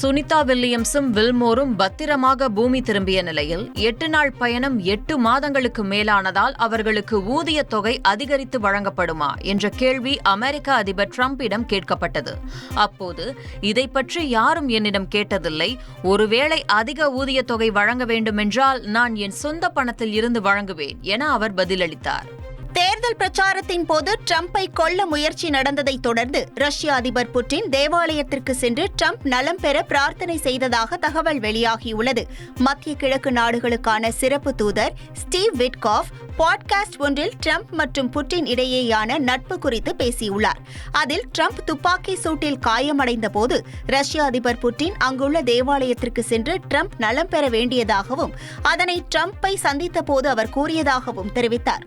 சுனிதா வில்லியம்ஸும் வில்மோரும் பத்திரமாக பூமி திரும்பிய நிலையில் எட்டு நாள் பயணம் எட்டு மாதங்களுக்கு மேலானதால் அவர்களுக்கு ஊதிய தொகை அதிகரித்து வழங்கப்படுமா என்ற கேள்வி அமெரிக்க அதிபர் டிரம்பிடம் கேட்கப்பட்டது. அப்போது இதை பற்றி யாரும் என்னிடம் கேட்டதில்லை. ஒருவேளை அதிக ஊதிய தொகை வழங்க வேண்டுமென்றால் நான் என் சொந்த பணத்தில் இருந்து வழங்குவேன் என அவர் பதிலளித்தார். தேர்தல் பிரச்சாரத்தின் போது ட்ரம்பை கொல்ல முயற்சி நடந்ததை தொடர்ந்து ரஷ்ய அதிபர் புட்டின் தேவாலயத்திற்கு சென்று ட்ரம்ப் நலம் பெற பிரார்த்தனை செய்ததாக தகவல் வெளியாகியுள்ளது. மத்திய கிழக்கு நாடுகளுக்கான சிறப்பு தூதர் ஸ்டீவ் விட்காஃப் பாட்காஸ்ட் ஒன்றில் ட்ரம்ப் மற்றும் புட்டின் இடையேயான நட்பு குறித்து பேசியுள்ளார். அதில் ட்ரம்ப் துப்பாக்கி சூட்டில் காயமடைந்த போது ரஷ்ய அதிபர் புட்டின் அங்குள்ள தேவாலயத்திற்கு சென்று ட்ரம்ப் நலம் பெற வேண்டியதாகவும் அதனை ட்ரம்ப்பை சந்தித்த போது அவர் கூறியதாகவும் தெரிவித்தார்.